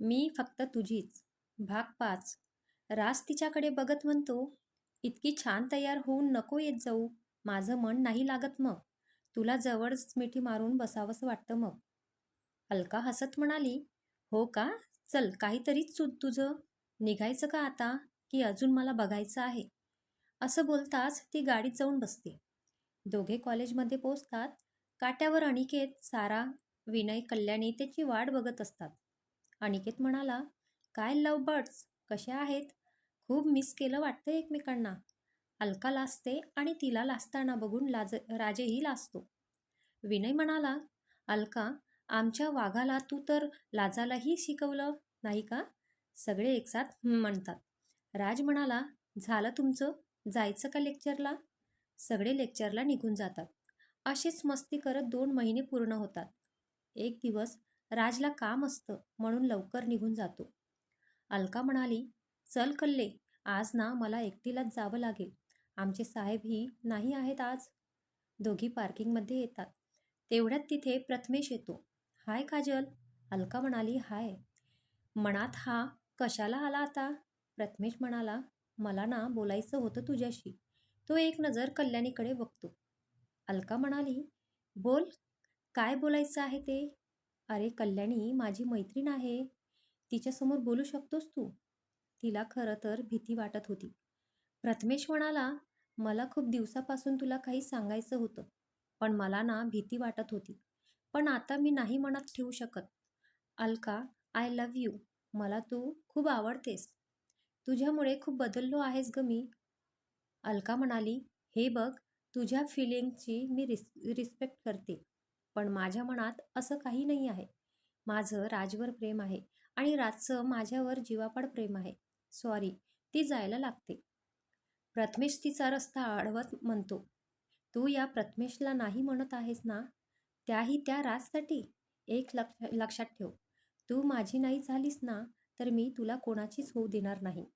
मी फक्त तुझीच. भाग पाच. राज तिच्याकडे बघत म्हणतो इतकी छान तयार होऊन नको येत जाऊ. माझं मन नाही लागत मग. तुला जवळच मिठी मारून बसावंसं वाटतं मग. अलका हसत म्हणाली हो का? चल काहीतरीच चूत तुझं. निघायचं का आता? की अजून मला बघायचं आहे. असं बोलताच ती गाडीत जाऊन बसते. दोघे कॉलेजमध्ये पोचतात काट्यावर अनिकेत सारा विनय कल्याणी त्याची वाट बघत असतात. अनिकेत म्हणाला काय लव बर्ड्स? कशा आहेत? खूप मिस केलं वाटतं एकमेकांना. अलका लाजते आणि तिला लाजताना बघून लाज राजेही लाजतो. विनय म्हणाला अलका आमच्या वाघाला तू तर लाजालाही शिकवलं नाही का? सगळे एकसाथ म्हणतात. राज म्हणाला झालं तुमचं? जायचं का लेक्चरला? सगळे लेक्चरला निघून जातात. अशीच मस्ती करत दोन महिने पूर्ण होतात. एक दिवस राजला काम असतं म्हणून लवकर निघून जातो. अलका म्हणाली चल कल्ले आज ना मला एकटीलाच जावं लागेल. आमचे साहेबही नाही आहेत आज. दोघी पार्किंगमध्ये येतात. तेवढ्यात तिथे प्रथमेश येतो. हाय काजल. अलका म्हणाली हाय. मनात हा कशाला आला आता? प्रथमेश म्हणाला मला ना बोलायचं होतं तुझ्याशी. तो एक नजर कल्याणीकडे बघतो. अलका म्हणाली बोल काय बोलायचं आहे ते? अरे कल्याणी माझी मैत्रीण आहे. तिच्यासमोर बोलू शकतोस तू? तिला खरं तर भीती वाटत होती. प्रथमेश म्हणाला मला खूप दिवसापासून तुला काही सांगायचं होतं पण मला ना भीती वाटत होती. पण आता मी नाही मनात ठेवू शकत. Alka I love you. मला तू खूप आवडतेस. तुझ्यामुळे खूप बदललो आहेस ग मी. अलका म्हणाली हे बघ तुझ्या फिलिंगची मी रिस रिस्पेक्ट करते. पण माझ्या मनात असं काही नाही आहे. माझं राजवर प्रेम आहे आणि राजचं माझ्यावर जीवापाड प्रेम आहे. सॉरी ती जायला लागते. प्रथमेश तिचा रस्ता अडवत म्हणतो. तू या प्रथमेशला नाही म्हणत आहेस ना? त्याही त्या राजसाठी? एक लक्ष लक्षात ठेव. तू माझी नाही झालीस ना तर मी तुला कोणाचीच होऊ देणार नाही.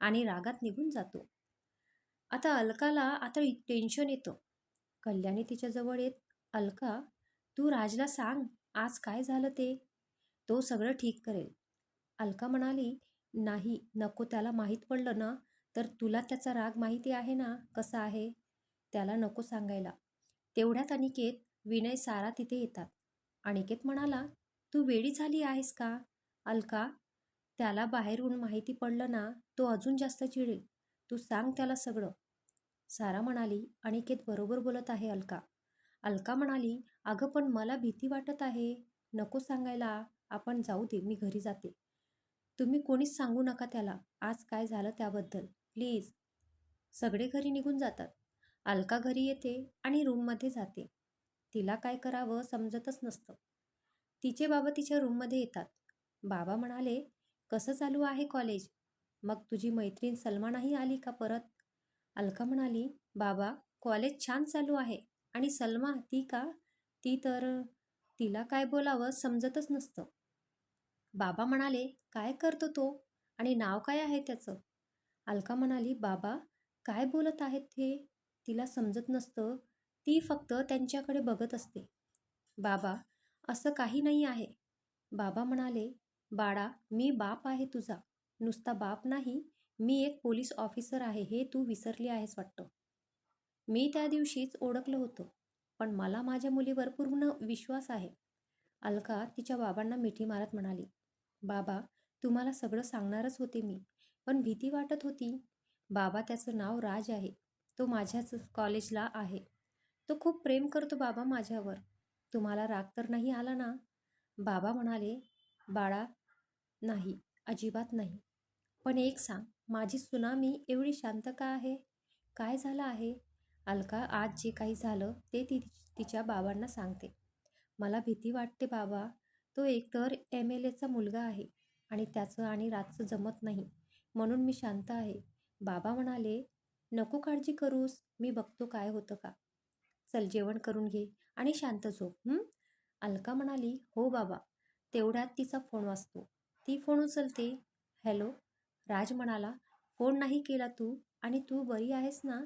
आणि रागात निघून जातो. आता अलकाला आता टेन्शन येतं. कल्याणी तिच्याजवळ येत अलका तू राजला सांग आज काय झालं ते? तो सगळं ठीक करेल. अलका म्हणाली नाही नको त्याला माहीत पडलं ना तर तुला त्याचा राग माहिती आहे ना कसा आहे? त्याला नको सांगायला. तेवढ्यात अनिकेत विनय सारा तिथे येतात. अनिकेत म्हणाला तू वेडी झाली आहेस का? अलका त्याला बाहेरून माहिती पडलं ना तो अजून जास्त चिडेल. तू सांग त्याला सगळं. सारा म्हणाली अनिकेत बरोबर बोलत आहे अलका. अलका म्हणाली अगं पण मला भीती वाटत आहे. नको सांगायला. आपण जाऊ दे मी घरी जाते. तुम्ही कोणीच सांगू नका त्याला. आज काय झालं त्याबद्दल. प्लीज. सगळे घरी निघून जातात. अलका घरी येते आणि रूममध्ये जाते. तिला काय करावं समजतच नसतं. तिचे बाबा तिच्या रूममध्ये येतात. बाबा म्हणाले कसं चालू आहे कॉलेज? मग तुझी मैत्रीण सलमा नाही आली का परत? अलका म्हणाली बाबा कॉलेज छान चालू आहे. आणि सलमा ती का ती तर तिला काय बोलावं समजतच नसतं. बाबा म्हणाले काय करतो तो? आणि नाव काय आहे त्याचं? अलका म्हणाली बाबा काय बोलत आहेत ते तिला समजत नसतं. ती फक्त त्यांच्याकडे बघत असते. बाबा असं काही नाही आहे. बाबा म्हणाले बाळा मी बाप आहे तुझा. नुसता बाप नाही मी एक पोलीस ऑफिसर आहे हे तू विसरली आहेस वाटतं. मी त्या दिवशीच ओळखलं होतं. पण मला माझ्या मुलीवर पूर्ण विश्वास आहे. अलका तिच्या बाबांना मिठी मारत म्हणाली बाबा तुम्हाला सगळं सांगणारच होते मी पण भीती वाटत होती. बाबा त्याचं नाव राज आहे तो माझ्याच कॉलेजला आहे. तो खूप प्रेम करतो बाबा माझ्यावर. तुम्हाला राग तर नाही आला ना? बाबा म्हणाले बाळा नाही अजिबात नाही. पण एक सांग माझी सुनामी एवढी शांत का आहे? काय झालं आहे? अलका आज जे काही झालं ते ती तिच्या बाबांना सांगते. मला भीती वाटते बाबा तो एकतर एम एल एचा मुलगा आहे आणि त्याचं आणि रातचं जमत नाही म्हणून मी शांत आहे. बाबा म्हणाले नको काळजी करूस मी बघतो काय होतं का. चल जेवण करून घे आणि शांत झोप अलका म्हणाली हो बाबा. तेवढ्यात तिचा फोन वाजतो. ती फोन उचलते. हॅलो. राज म्हणाला फोन नाही केला तू आणि तू बरी आहेस ना?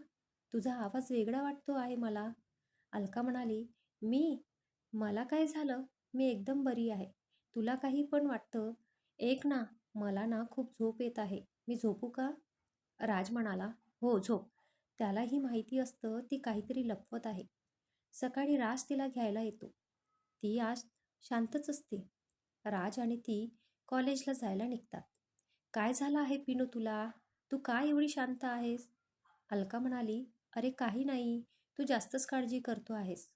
तुझा आवाज वेगळा वाटतो आहे मला. अलका म्हणाली मी? मला काय झालं? मी एकदम बरी आहे. तुला काही पण वाटतं? एक ना मला ना खूप झोप येत आहे. मी झोपू का? राज म्हणाला हो झोप. त्यालाही माहिती असतं ती काहीतरी लपवत आहे. सकाळी राज तिला घ्यायला येतो. ती आज शांतच असते. राज आणि ती कॉलेजला जायला निघतात. काय झालं आहे पिनू तुला? तू का एवढी शांत आहेस? अलका म्हणाली अरे काही नाही तू जास्तच काळजी करतो आहेस.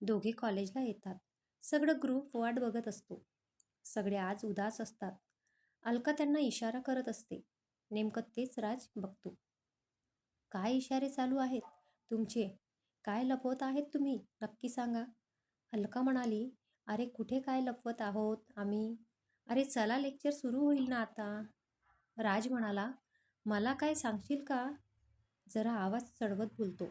दोघे कॉलेजला येतात. सगळं ग्रुप वाट बघत असतो. सगळे आज उदास असतात. अलका त्यांना इशारा करत असते. नेमकं तेच राज बघतो. काय इशारे चालू आहेत? तुमचे? काय लपवत आहेत तुम्ही? नक्की सांगा. अलका म्हणाली अरे कुठे काय लपवत आहोत आम्ही? अरे चला लेक्चर सुरू होईल ना आता. राज म्हणाला मला काय सांगशील का? जरा आवाज चढवत बोलतो.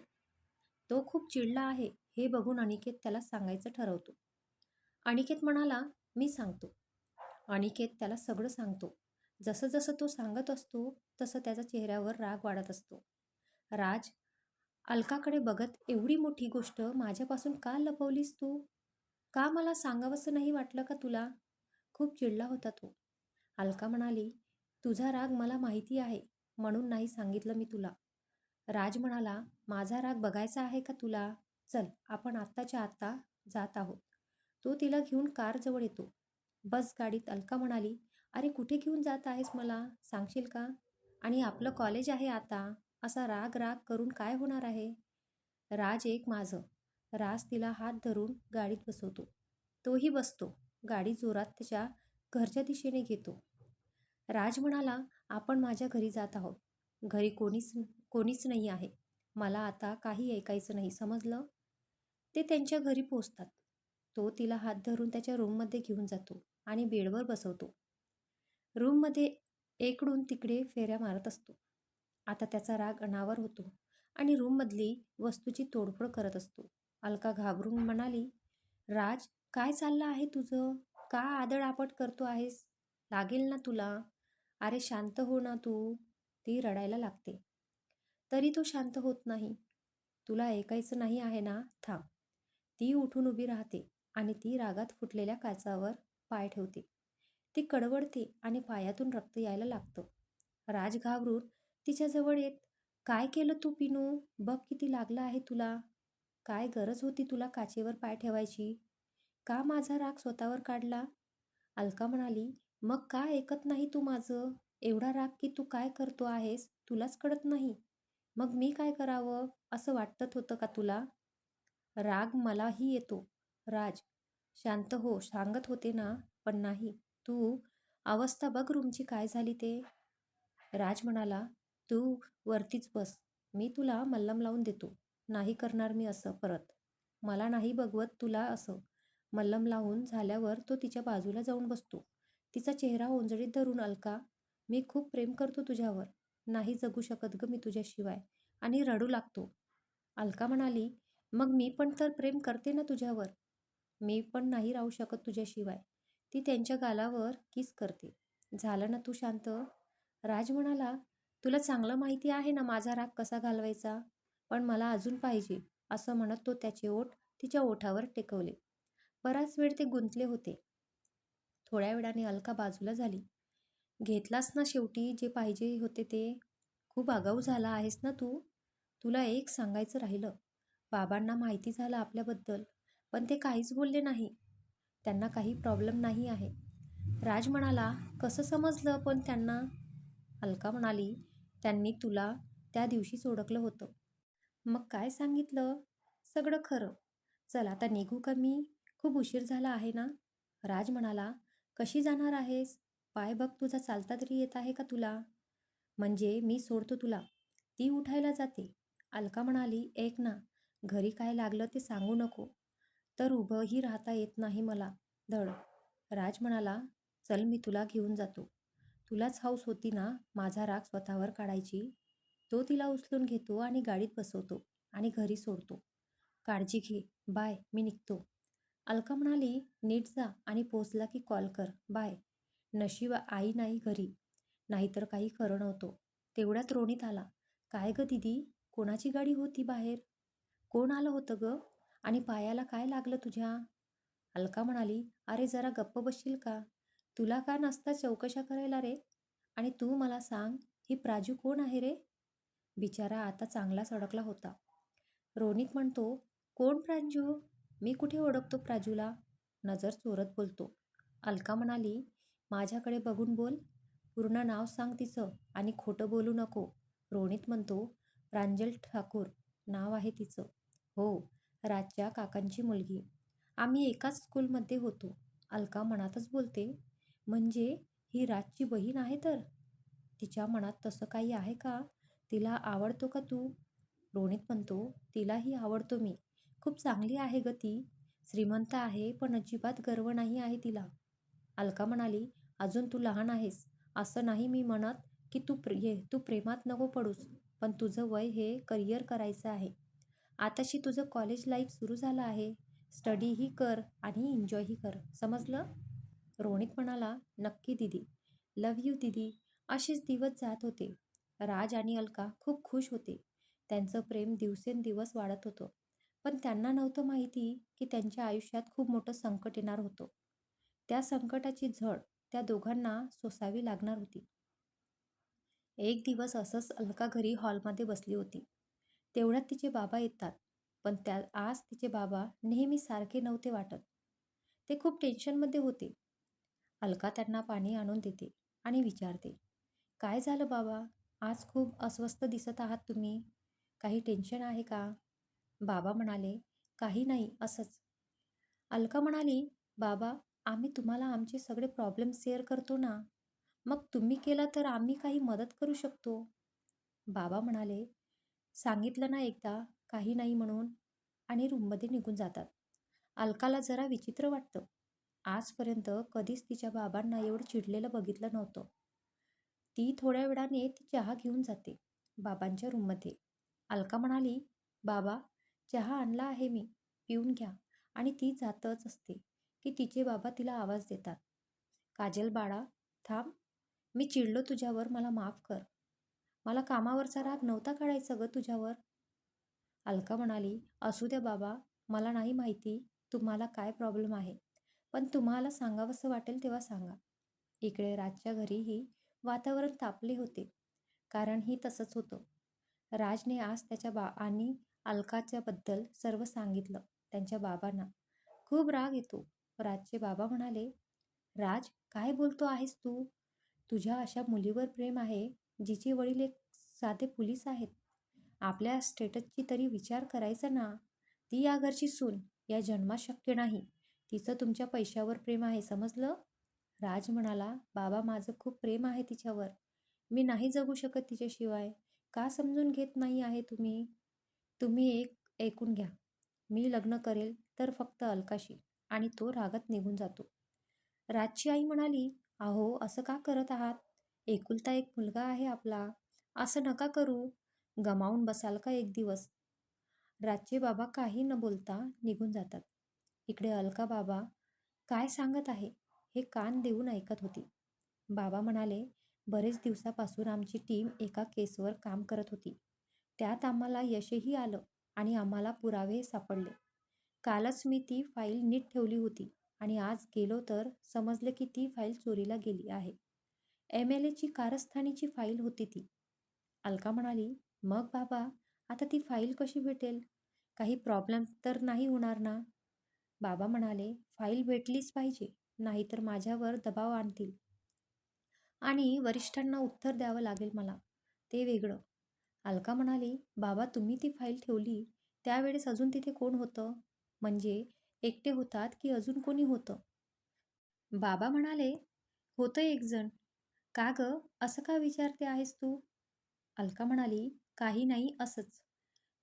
तो खूप चिडला आहे हे बघून अनिकेत त्याला सांगायचं ठरवतो. अनिकेत म्हणाला मी सांगतो. अनिकेत त्याला सगळं सांगतो. जसं जसं तो सांगत असतो तसं त्याच्या चेहऱ्यावर राग वाढत असतो. राज अलकाकडे बघत एवढी मोठी गोष्ट माझ्यापासून का लपवलीस तू? का मला सांगावंसं नाही वाटलं का तुला? खूप चिडला होता तो. अलका म्हणाली तुझा राग मला माहिती आहे म्हणून नाही सांगितलं मी तुला. राज म्हणाला माझा राग बघायचा आहे का तुला? चल आपण आत्ताच्या आत्ता जात आहोत. तो तिला घेऊन कारजवळ येतो. बस गाडीत अलका म्हणाली अरे कुठे घेऊन जात आहेस मला? सांगशील का? आणि आपलं कॉलेज आहे आता असा राग राग करून काय होणार आहे? राज एक माझं. राज तिला हात धरून गाडीत बसवतो. तोही बसतो. गाडी जोरात त्याच्या घरच्या दिशेने घेतो. राज म्हणाला आपण माझ्या घरी जात आहोत. घरी कोणीच कोणीच नाही आहे. मला आता काही ऐकायचं नाही समजलं? ते त्यांच्या घरी पोचतात तो तिला हात धरून त्याच्या रूममध्ये घेऊन जातो आणि बेडवर बसवतो. रूममध्ये एकडून तिकडे फेऱ्या मारत असतो. आता त्याचा राग अनावर होतो आणि रूममधली वस्तूची तोडफोड करत असतो. अलका घाबरून म्हणाली राज काय चाललं आहे तुझं? का आदळआपट करतो आहेस? लागेल ना तुला? अरे शांत हो ना तू. ती रडायला लागते. तरी तो शांत होत नाही. तुला ऐकायचं नाही आहे ना? थांब. ती उठून उभी राहते आणि ती रागात फुटलेल्या काचावर पाय ठेवते. ती कडवडते आणि पायातून रक्त यायला लागतं. राज घाबरून तिच्याजवळ येत काय केलं तू पिनू? बघ किती लागलं आहे तुला. काय गरज होती तुला काचेवर पाय ठेवायची? का माझा राग स्वतःवर काढला? अलका म्हणाली मग का ऐकत नाही तू माझं? एवढा राग की तू काय करतो आहेस? तुलाच कळत नाही. मग मी काय करावं? असं वाटत होतं का तुला? राग मलाही येतो. राज शांत हो सांगत होते ना पण नाही. तू अवस्था बघ रूमची काय झाली ते. राज म्हणाला तू वरतीच बस. मी तुला मल्लम लावून देतो. नाही करणार मी असं परत. मला नाही बघवत तुला असं. मल्लम लावून झाल्यावर तो तिच्या बाजूला जाऊन बसतो. तिचा चेहरा ओंजळीत धरून अलका. मी खूप प्रेम करतो तुझ्यावर. नाही जगू शकत ग मी तुझ्याशिवाय. आणि रडू लागतो. अलका म्हणाली मग मी पण तर प्रेम करते ना तुझ्यावर. मी पण नाही राहू शकत तुझ्याशिवाय. ती त्यांच्या गालावर किस करते. झालं ना तू शांत? राज म्हणाला तुला चांगलं माहिती आहे ना माझा राग कसा घालवायचा? पण मला अजून पाहिजे. असं म्हणत तो त्याचे ओठ तिच्या ओठावर टेकवले. बराच वेळ ते गुंतले होते. थोड्या वेळाने अलका बाजूला झाली. घेतलास ना शेवटी जे पाहिजे होते ते? खूप आगाऊ झाला आहेस ना तू? तुला एक सांगायचं राहिलं. बाबांना माहिती झालं आपल्याबद्दल पण ते काहीच बोलले नाही. त्यांना काही प्रॉब्लेम नाही आहे. राज म्हणाला कसं समजलं पण त्यांना? अलका म्हणाली त्यांनी तुला त्या दिवशीच ओळखलं होतं. मग काय सांगितलं? सगळं खरं. चल आता निघू का मी? खूप उशीर झाला आहे ना? राज म्हणाला कशी जाणार आहेस? पाय बघ तुझा चालता तरी येत आहे का तुला? म्हणजे मी सोडतो तुला. ती उठायला जाते. अलका म्हणाली एक ना घरी काय लागलं ते सांगू नको. तर उभंही राहता येत नाही मला. धड. राज म्हणाला चल मी तुला घेऊन जातो. तुलाच हाऊस होती ना माझा राग स्वतःवर काढायची. तो तिला उचलून घेतो आणि गाडीत बसवतो आणि घरी सोडतो. काळजी घे. बाय मी निघतो. अलका म्हणाली नीट जा आणि पोचला की कॉल कर. बाय. नशीब आई नाही घरी. नाहीतर काही खरं नव्हतं. तेवढ्यात रोणीत आला. काय ग दिदी? कोणाची गाडी होती बाहेर? कोण आलं होतं ग? आणि पायाला काय लागलं तुझ्या? अलका म्हणाली अरे जरा गप्प बसशील का? तुला का नसता चौकशा करायला रे? आणि तू मला सांग ही प्राजू कोण आहे रे? बिचारा आता चांगलाच अडकला होता. रोनित म्हणतो कोण प्रांजू? मी कुठे ओळखतो प्राजूला? नजर चोरत बोलतो. अलका म्हणाली माझ्याकडे बघून बोल. पूर्ण नाव सांग तिचं आणि खोटं बोलू नको. रोणित म्हणतो प्रांजल ठाकूर नाव आहे तिचं. हो राजच्या काकांची मुलगी. आम्ही एकाच स्कूलमध्ये होतो. अलका मनातच बोलते. म्हणजे ही राजची बहीण आहे तर? तिच्या मनात तसं काही आहे का? तिला आवडतो का तू? रोणित म्हणतो तिलाही आवडतो मी. खूप चांगली आहे ग ती. श्रीमंत आहे पण अजिबात गर्व नाही आहे तिला. अलका म्हणाली अजून तू लहान आहेस असं नाही मी म्हणत की तू प्रे तू प्रेमात नको पडूस पण तुझं वय हे करिअर करायचं आहे. आताशी तुझं कॉलेज लाईफ सुरू झालं आहे. स्टडीही कर आणि एन्जॉयही कर समजलं? रोनित म्हणाला नक्की दिदी लव यू दिदी असेच दिवस जात होते. राज आणि अलका खूप खुश होते. त्यांचं प्रेम दिवसेंदिवस वाढत होतं. पण त्यांना नव्हतं माहिती की त्यांच्या आयुष्यात खूप मोठं संकट येणार होतं. त्या संकटाची झड त्या दोघांना सोसावी लागणार होती. एक दिवस असंच अलका घरी हॉलमध्ये बसली होती. तेवढ्यात तिचे बाबा येतात पण त्या आज तिचे बाबा नेहमी सारखे नव्हते वाटत. ते खूप टेन्शनमध्ये होते. अलका त्यांना पाणी आणून देते आणि विचारते काय झालं बाबा? आज खूप अस्वस्थ दिसत आहात तुम्ही. काही टेन्शन आहे का? बाबा म्हणाले काही नाही असंच. अलका म्हणाली बाबा आम्ही तुम्हाला आमचे सगळे प्रॉब्लेम शेअर करतो ना मग तुम्ही केला तर आम्ही काही मदत करू शकतो. बाबा म्हणाले सांगितलं ना एकदा काही नाही म्हणून आणि रूममध्ये निघून जातात. अलकाला जरा विचित्र वाटतं. आजपर्यंत कधीच तिच्या बाबांना एवढं चिडलेलं बघितलं नव्हतं. ती थोड्या वेळाने ती चहा घेऊन जाते बाबांच्या रूममध्ये. अलका म्हणाली बाबा चहा आणला आहे मी पिऊन घ्या आणि ती जातच असते. की तिचे बाबा तिला आवाज देतात. काजल बाळा थांब. मी चिडलो तुझ्यावर मला माफ कर. मला कामावरचा राग नव्हता काढायचा ग तुझ्यावर. अलका म्हणाली असू द्या बाबा मला नाही माहिती तुम्हाला काय प्रॉब्लेम आहे पण तुम्हाला सांगावंसं वाटेल तेव्हा सांगा. इकडे राजच्या घरीही वातावरण तापले होते कारण ही तसंच होतं. राजने आज त्याच्या बा आणि अलकाच्याबद्दल सर्व सांगितलं त्यांच्या बाबांना. खूप राग येतो. राजचे बाबा म्हणाले राज काय बोलतो आहेस तू? तुझ्या अशा मुलीवर प्रेम आहे जिचे वडील एक साधे पोलीस आहेत. आपल्या स्टेटसची तरी विचार करायचा ना. ती या घरची सून या जन्मात शक्य नाही. तिचं तुमच्या पैशावर प्रेम आहे समजलं? राज म्हणाला बाबा माझं खूप प्रेम आहे तिच्यावर. मी नाही जगू शकत तिच्याशिवाय. का समजून घेत नाही आहे तुम्ही? तुम्ही एक ऐकून घ्या. मी लग्न करेल तर फक्त अलकाशी. आणि तो रागत निघून जातो. राजची आई म्हणाली अहो असं का करत आहात? एकुलता एक मुलगा आहे आपला. असं नका करू. गमावून बसाल का एक दिवस? राजचे बाबा काही न बोलता निघून जातात. इकडे अलका बाबा? काय सांगत आहे? हे कान देऊन ऐकत होती. बाबा म्हणाले बरेच दिवसापासून आमची टीम एका केसवर काम करत होती. त्यात आम्हाला यशही आलं आणि आम्हाला पुरावे सापडले. कालच मी ती फाईल नीट ठेवली होती आणि आज गेलो तर समजलं की ती फाईल चोरीला गेली आहे. एम एल एची कारस्थानीची फाईल होती ती. अलका म्हणाली मग बाबा आता ती फाईल कशी भेटेल? काही प्रॉब्लेम तर नाही होणार ना? बाबा म्हणाले फाईल भेटलीच पाहिजे नाहीतर माझ्यावर दबाव आणतील. आणि वरिष्ठांना उत्तर द्यावं लागेल मला ते वेगळं. अलका म्हणाली बाबा तुम्ही ती फाईल ठेवली त्यावेळेस अजून तिथे कोण होतं? म्हणजे एकटे होतात की अजून कोणी होतं? बाबा म्हणाले होतं एकजण. का ग? असं का विचारते आहेस तू? अलका म्हणाली काही नाही असंच.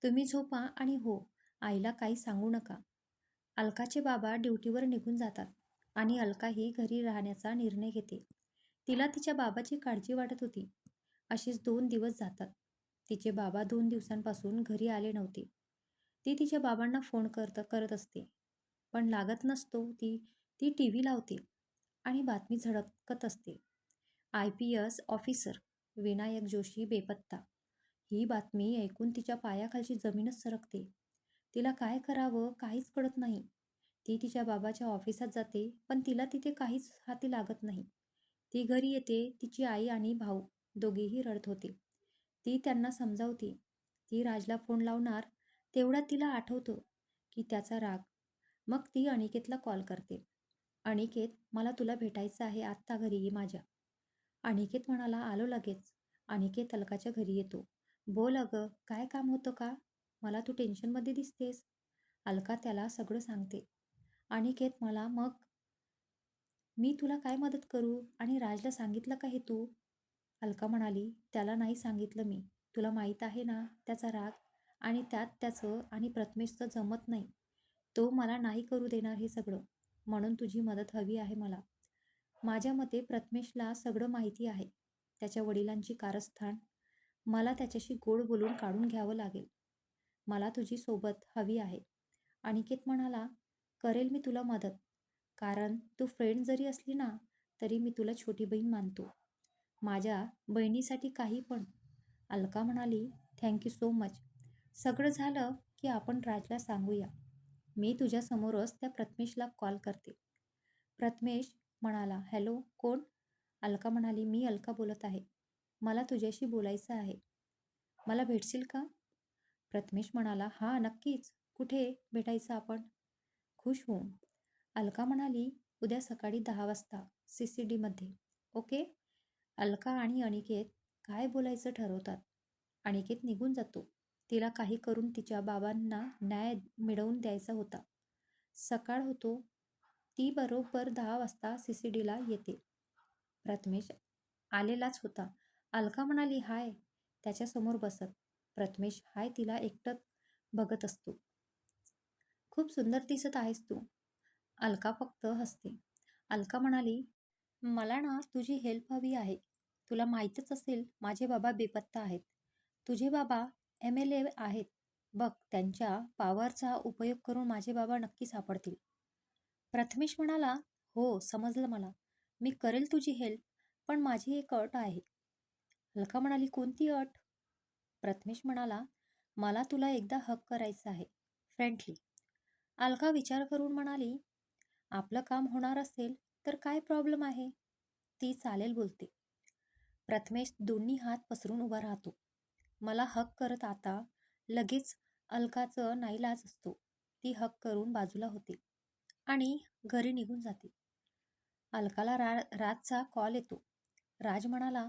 तुम्ही झोपा आणि हो आईला काही सांगू नका. अलकाचे बाबा ड्युटीवर निघून जातात आणि अलकाही घरी राहण्याचा निर्णय घेते. तिला तिच्या बाबाची काळजी वाटत होती. असेच दोन दिवस जातात. तिचे बाबा दोन दिवसांपासून घरी आले नव्हते. ती तिच्या बाबांना फोन करत करत असते. पण लागत नसतो ती ती टी व्ही लावते आणि बातमी झळकत असते. I P S officer Vinayak Joshi बेपत्ता. ही बातमी ऐकून तिच्या पायाखालची जमीनच सरकते. तिला काय करावं काहीच कळत नाही. ती तिच्या बाबाच्या ऑफिसात जाते पण तिला तिथे काहीच हाती लागत नाही. ती घरी येते तिची आई आणि भाऊ दोघेही रडत होते. ती त्यांना समजावते. ती राजला फोन लावणार तेवढ्यात तिला आठवतं की त्याचा राग. मग ती अनिकेतला कॉल करते. अनिकेत मला तुला भेटायचं आहे आत्ता घरी ये माझ्या. अनिकेत म्हणाला आलो लगेच. अनिकेत अलकाच्या घरी येतो. बोल अगं काय काम होतं का? मला तू टेन्शनमध्ये दिसतेस. अलका त्याला सगळं सांगते. अनिकेत मला मग मी तुला काय मदत करू? आणि राजला सांगितलं का हे तू? अलका म्हणाली त्याला नाही सांगितलं मी. तुला माहीत आहे ना त्याचा राग आणि त्यात त्याचं आणि प्रथमेशचं जमत नाही. तो मला नाही करू देणार हे सगळं म्हणून तुझी मदत हवी आहे मला. माझ्या मते प्रथमेशला सगळं माहिती आहे त्याच्या वडिलांची कारस्थान. मला त्याच्याशी गोड बोलून काढून घ्यावं लागेल. मला तुझी सोबत हवी आहे. अनिकेत म्हणाला करेल मी तुला मदत. कारण तू फ्रेंड जरी असली ना तरी मी तुला छोटी बहीण मानतो. माझ्या बहिणीसाठी काही पण. अलका म्हणाली थँक्यू सो मच सगळं झालं की आपण राजला सांगूया मी तुझ्यासमोरच त्या प्रथमेशला कॉल करते. प्रथमेश म्हणाला हॅलो कोण? अलका म्हणाली मी अलका बोलत आहे. मला तुझ्याशी बोलायचं आहे. मला भेटशील का? प्रथमेश म्हणाला हां नक्कीच. कुठे भेटायचं आपण? खुश होऊन. अलका म्हणाली उद्या सकाळी दहा वाजता सी सी डीमध्ये ओके? अलका आणि अनिकेत काय बोलायचं ठरवतात? अनिकेत निघून जातो. तिला काही करून तिच्या बाबांना न्याय मिळवून द्यायचा होता. सकाळ होतो. ती बरोबर दहा वाजता सी सी डीला येते. प्रथमेश आलेलाच होता. अलका म्हणाली हाय. त्याच्यासमोर बसत. प्रथमेश हाय तिला एकटत बघत असतो. खूप सुंदर दिसत आहेस तू. अलका फक्त हसते. अलका म्हणाली मला ना तुझी हेल्प हवी आहे. तुला माहीतच असेल माझे बाबा बेपत्ता आहेत. तुझे बाबा एम एल ए आहेत. बघ त्यांच्या पॉवरचा उपयोग करून माझे बाबा नक्की सापडतील. प्रथमेश म्हणाला हो समजलं मला. मी करेल तुझी हेल्प पण माझी एक अट आहे. अलका म्हणाली कोणती अट? प्रथमेश म्हणाला मला तुला एकदा हक करायचं आहे. फ्रेंडली अलका विचार करून म्हणाली आपलं काम होणार असेल तर काय प्रॉब्लेम आहे? ती चालेल बोलते. प्रथमेश दोन्ही हात पसरून उभा राहतो. मला हक करत आता लगेच अलकाचं नाईलाज असतो. ती हक करून बाजूला होते आणि घरी निघून जाते. अलकाला रा राजचा कॉल येतो. राज म्हणाला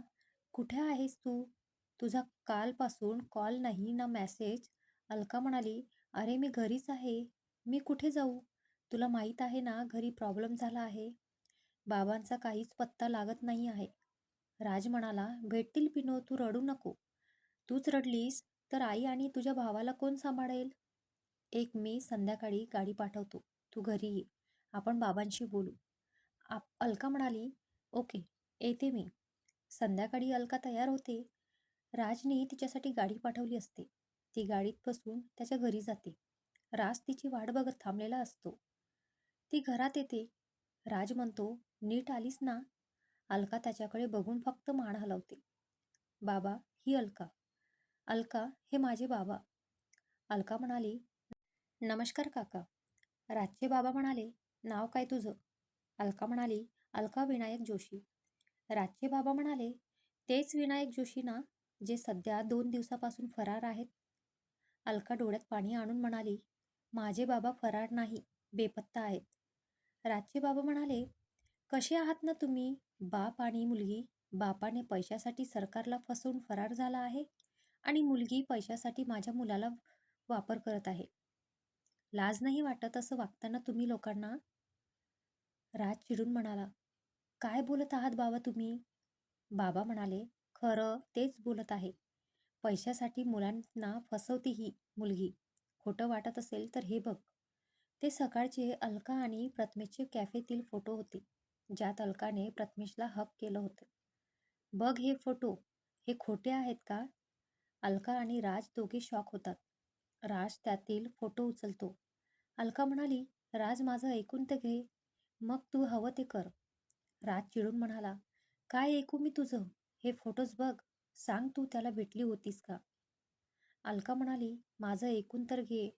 कुठे आहेस तू? तुझा कालपासून कॉल नाही ना मॅसेज अलका म्हणाली अरे मी घरीच आहे. मी कुठे जाऊ? तुला माहीत आहे ना घरी प्रॉब्लेम झाला आहे. बाबांचा काहीच पत्ता लागत नाही आहे. राज म्हणाला भेटतील पिनो तू रडू नको. तूच रडलीस तर आई आणि तुझ्या भावाला कोण सांभाळेल? एक मी संध्याकाळी गाडी पाठवतो. तू घरी ये. आपण बाबांशी बोलू. आप अलका म्हणाली ओके येते मी. संध्याकाळी अलका तयार होते. राजने तिच्यासाठी गाडी पाठवली असते. ती गाडीत बसून त्याच्या घरी जाते. राज तिची वाट बघत थांबलेला असतो. ती घरात येते. राज म्हणतो नीट आलीस ना? अलका त्याच्याकडे बघून फक्त मान हलवते. बाबा ही अलका. अलका हे माझे बाबा. अलका म्हणाली नमस्कार काका. राजचे बाबा म्हणाले नाव काय तुझं? अलका म्हणाली अलका विनायक जोशी. राजचे बाबा म्हणाले तेच विनायक जोशी ना जे सध्या दोन दिवसापासून फरार आहेत. अलका डोळ्यात पाणी आणून म्हणाली माझे बाबा फरार नाही बेपत्ता आहेत. राजचे बाबा म्हणाले कसे आहात ना तुम्ही? बाप आणि मुलगी बापाने पैशासाठी सरकारला फसवून फरार झाला आहे? आणि मुलगी पैशासाठी माझ्या मुलाला वापर करत आहे. लाज नाही वाटत असं वागताना तुम्ही लोकांना राज चिडून म्हणाला काय बोलत आहात बाबा तुम्ही? बाबा म्हणाले खरं तेच बोलत आहे. पैशासाठी मुलांना फसवते ही मुलगी. खोटं वाटत असेल तर हे बघ. ते सकाळचे अलका आणि प्रथमेशचे कॅफेतील फोटो होते ज्यात अलकाने प्रथमेशला हक केलं होतं. बघ हे फोटो. हे खोटे आहेत का? अलका आणि राज दोघे शॉक होतात. राज त्यातील फोटो उचलतो. अलका म्हणाली राज माझं ऐकून तर घे. मग तू हवं ते कर. राज चिडून म्हणाला काय ऐकू मी तुझं? हे फोटोज बघ. सांग तू त्याला भेटली होतीस का? अलका म्हणाली माझं ऐकून तर घे.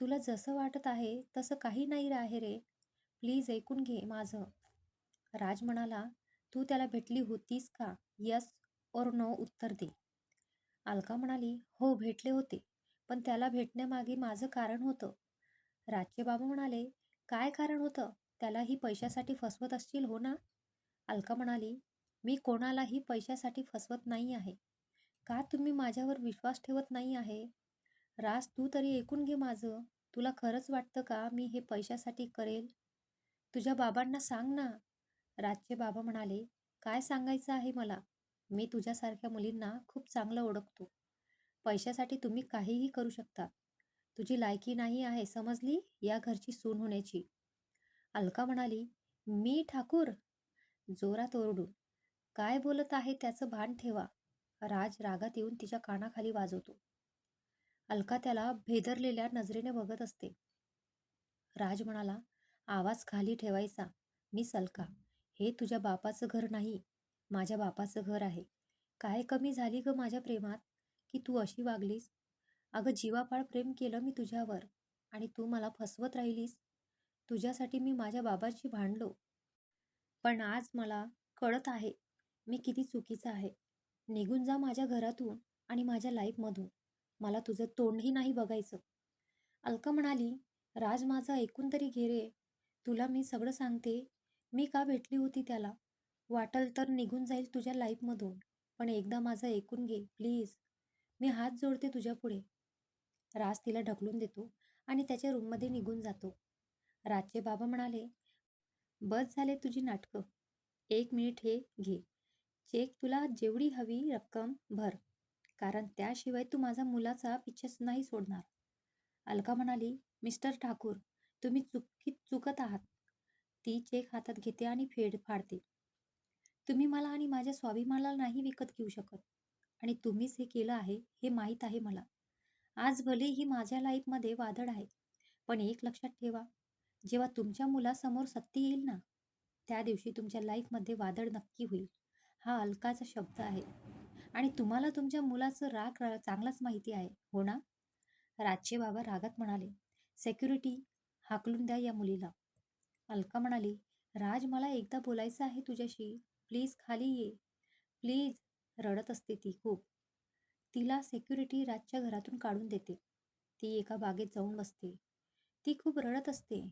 तुला जसं वाटत आहे तसं काही नाही आहे रे. प्लीज ऐकून घे माझं. राज म्हणाला तू त्याला भेटली होतीस का? यस और नो उत्तर दे. अलका म्हणाली हो भेटले होते. पण त्याला भेटण्यामागे माझं कारण होतं. राजचे बाबा म्हणाले काय कारण होतं? त्यालाही पैशासाठी फसवत असशील हो ना? अलका म्हणाली मी कोणालाही पैशासाठी फसवत नाही आहे. का तुम्ही माझ्यावर विश्वास ठेवत नाही आहे? राज तू तरी ऐकून घे माझं. तुला खरंच वाटतं का मी हे पैशासाठी करेल? तुझ्या बाबांना सांग ना. राजचे बाबा म्हणाले काय सांगायचं आहे मला? मी तुझ्यासारख्या मुलींना खूप चांगलं ओळखतो. पैशासाठी तुम्ही काहीही करू शकता. तुझी लायकी नाही आहे समजली या घरची सून होण्याची. अलका म्हणाली मी ठाकूर. जोरात ओरडून काय बोलत आहे त्याचं भान ठेवा. राज रागात येऊन तिच्या कानाखाली वाजवतो. अलका त्याला भेदरलेल्या नजरेने बघत असते. राज म्हणाला आवाज खाली ठेवायचा मिस अलका. हे तुझ्या बापाचं घर नाही. माझ्या बापाचं घर आहे. काय कमी झाली ग माझ्या प्रेमात? की तू अशी वागलीस? अगं जीवापाळ प्रेम केलं मी तुझ्यावर आणि तू मला फसवत राहिलीस. तुझ्यासाठी मी माझ्या बाबाशी भांडलो. पण आज मला कळत आहे मी किती चुकीचं आहे. निघून जा माझ्या घरातून आणि माझ्या लाईफमधून मला तुझं तोंडही नाही बघायचं. अलका म्हणाली राज माझं ऐकून तरी घेरे तुला मी सगळं सांगते. मी का भेटली होती त्याला? वाटल तर निघून जाईल तुझ्या लाईफमधून पण एकदा माझं ऐकून घे प्लीज मी हात जोडते तुझ्या पुढे. राज तिला ढकलून देतो आणि त्याच्या रूममध्ये निघून जातो. राजचे बाबा म्हणाले बस झाले तुझी नाटकं. एक मिनिट हे घे. चेक तुला जेवढी हवी रक्कम भर कारण त्याशिवाय तू माझा मुलाचा पिच्छेच नाही सोडणार. अलका म्हणाली मिस्टर ठाकूर तुम्ही चुकीत चुकत आहात. ती चेक हातात घेते आणि फेड फाडते. तुम्ही मला आणि माझ्या स्वाभिमानाला नाही विकत घेऊ शकत. आणि तुम्हीच हे केलं आहे हे माहीत आहे मला. आज भले ही माझ्या लाईफमध्ये वादळ आहे पण एक लक्षात ठेवा जेव्हा तुमच्या मुलासमोर सत्य येईल ना त्या दिवशी तुमच्या लाईफमध्ये वादळ नक्की होईल. हा अलकाचा शब्द आहे. आणि तुम्हाला तुमच्या मुलाचं राग चांगलाच माहिती आहे हो ना? राजचे बाबा रागात म्हणाले सेक्युरिटी हाकलून द्या या मुलीला. अलका म्हणाली राज मला एकदा बोलायचं आहे तुझ्याशी? प्लीज खाली ये. प्लीज रडत असते ती खूप. तिला सिक्युरिटी राजच्या घरातून काढून देते. ती एका बागेत जाऊन बसते. ती खूप रडत असते.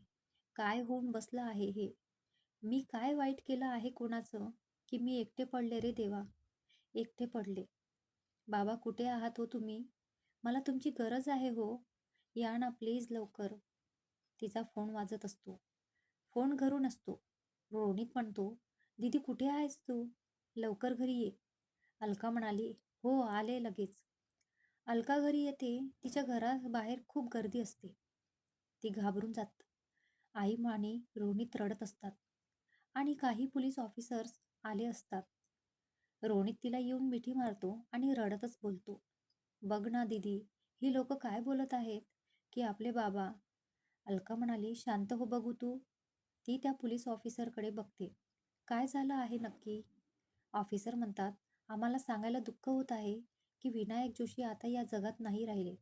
काय होऊन बसलं आहे हे? मी काय वाईट केलं आहे कोणाचं? की मी एकटे पडले रे देवा? एकटे पडले. बाबा कुठे आहात हो तुम्ही? मला तुमची गरज आहे हो. या ना प्लीज लवकर. तिचा फोन वाजत असतो. फोन घरून असतो. रोहित म्हणतो दीदी कुठे आहेस तू? लवकर घरी ये. अलका म्हणाली हो आले लगेच. अलका घरी येते तिच्या घराबाहेर खूप गर्दी असते. ती घाबरून जात. आई माने रोहित रडत असतात आणि काही पोलीस ऑफिसर्स आले असतात. रोहित तिला येऊन मिठी मारतो आणि रडतच बोलतो. बघ ना दीदी ही लोक काय बोलत आहेत? की आपले बाबा? अलका म्हणाली शांत हो बघू तू. ती त्या पोलीस ऑफिसरकडे बघते. काय झालं आहे नक्की? ऑफिसर म्हणतात आम्हाला सांगायला दुःख होत आहे की विनायक जोशी आता या जगात नाही राहिले.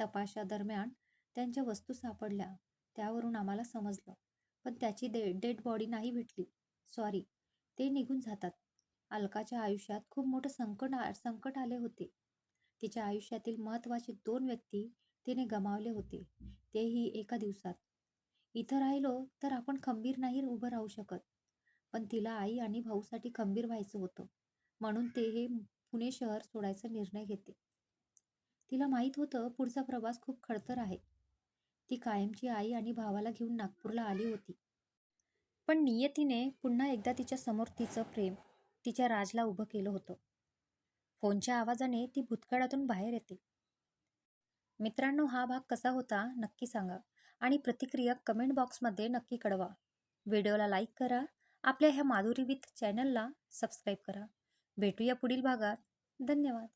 तपासादरम्यान त्यांच्या वस्तू सापडल्या. त्यावरून आम्हाला समजलं. पण त्याची डे डेड बॉडी नाही भेटली. सॉरी ते निघून जातात. अलकाच्या आयुष्यात खूप मोठं संकट आ संकट आले होते. तिच्या आयुष्यातील महत्त्वाचे दोन व्यक्ती तिने गमावले होते. तेही एका दिवसात. इथं राहिलो तर आपण खंबीर नाही उभं राहू शकत. पण तिला आई आणि भाऊसाठी खंबीर व्हायचं होतं. म्हणून ते हे पुणे शहर सोडायचा निर्णय घेते. तिला माहीत होतं पुढचा प्रवास खूप खडतर आहे. ती कायमची आई आणि भावाला घेऊन नागपूरला आली होती. पण नियतीने पुन्हा एकदा तिच्या समोर तिचं प्रेम तिच्या राजला उभं केलं होतं. फोनच्या आवाजाने ती भूतकाळातून बाहेर येते. मित्रांनो हा भाग कसा होता नक्की सांगा आणि प्रतिक्रिया कमेंट बॉक्समध्ये नक्की कळवा. व्हिडिओला लाईक करा आपल्या ह्या माधुरी विथ चॅनलला सबस्क्राईब करा. भेटूया पुढील भागात. धन्यवाद.